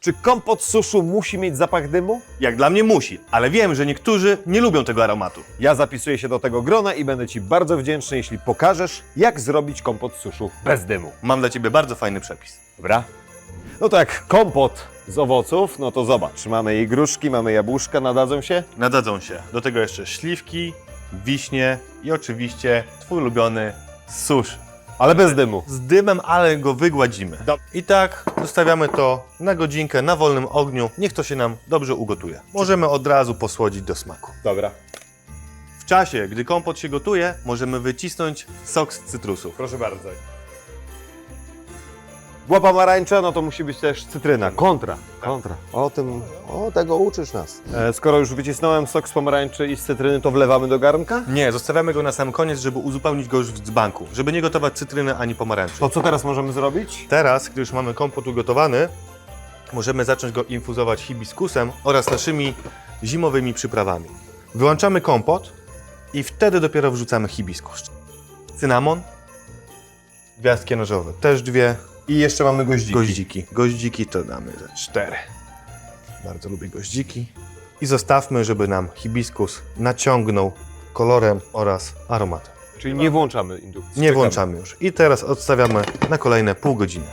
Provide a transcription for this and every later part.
Czy kompot suszu musi mieć zapach dymu? Jak dla mnie musi, ale wiem, że niektórzy nie lubią tego aromatu. Ja zapisuję się do tego grona i będę Ci bardzo wdzięczny, jeśli pokażesz, jak zrobić kompot suszu bez dymu. Mam dla Ciebie bardzo fajny przepis. Dobra? No tak, kompot z owoców, no to zobacz, mamy i gruszki, mamy jabłuszka, nadadzą się? Nadadzą się. Do tego jeszcze śliwki, wiśnie i oczywiście Twój ulubiony susz. Ale bez dymu. Z dymem, ale go wygładzimy. I tak zostawiamy to na godzinkę na wolnym ogniu. Niech to się nam dobrze ugotuje. Możemy od razu posłodzić do smaku. Dobra. W czasie, gdy kompot się gotuje, możemy wycisnąć sok z cytrusów. Proszę bardzo. Była pomarańcza, no to musi być też cytryna. Kontra. Kontra. O tym, o tego uczysz nas. E, skoro już wycisnąłem sok z pomarańczy i z cytryny, to wlewamy do garnka? Nie, zostawiamy go na sam koniec, żeby uzupełnić go już w dzbanku, żeby nie gotować cytryny ani pomarańczy. To co teraz możemy zrobić? Teraz, gdy już mamy kompot ugotowany, możemy zacząć go infuzować hibiskusem oraz naszymi zimowymi przyprawami. Wyłączamy kompot i wtedy dopiero wrzucamy hibiskus. Cynamon, gwiazdki nożowe, też dwie, I jeszcze mamy goździki. goździki. Goździki to damy ze cztery. Bardzo lubię goździki. I zostawmy, żeby nam hibiskus naciągnął kolorem oraz aromatem. Czyli nie włączamy indukcji. Nie Czekamy. włączamy już. I teraz odstawiamy na kolejne pół godziny.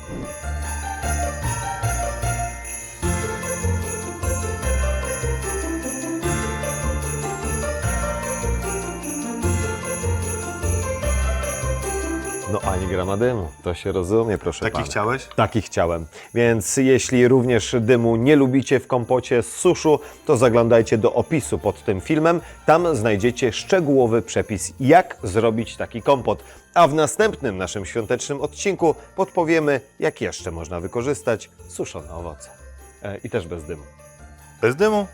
No ani grama dymu. To się rozumie, proszę Taki pana. chciałeś? Taki chciałem. Więc jeśli również dymu nie lubicie w kompocie z suszu, to zaglądajcie do opisu pod tym filmem. Tam znajdziecie szczegółowy przepis, jak zrobić taki kompot. A w następnym naszym świątecznym odcinku podpowiemy, jak jeszcze można wykorzystać suszone owoce. E, I też bez dymu. Bez dymu?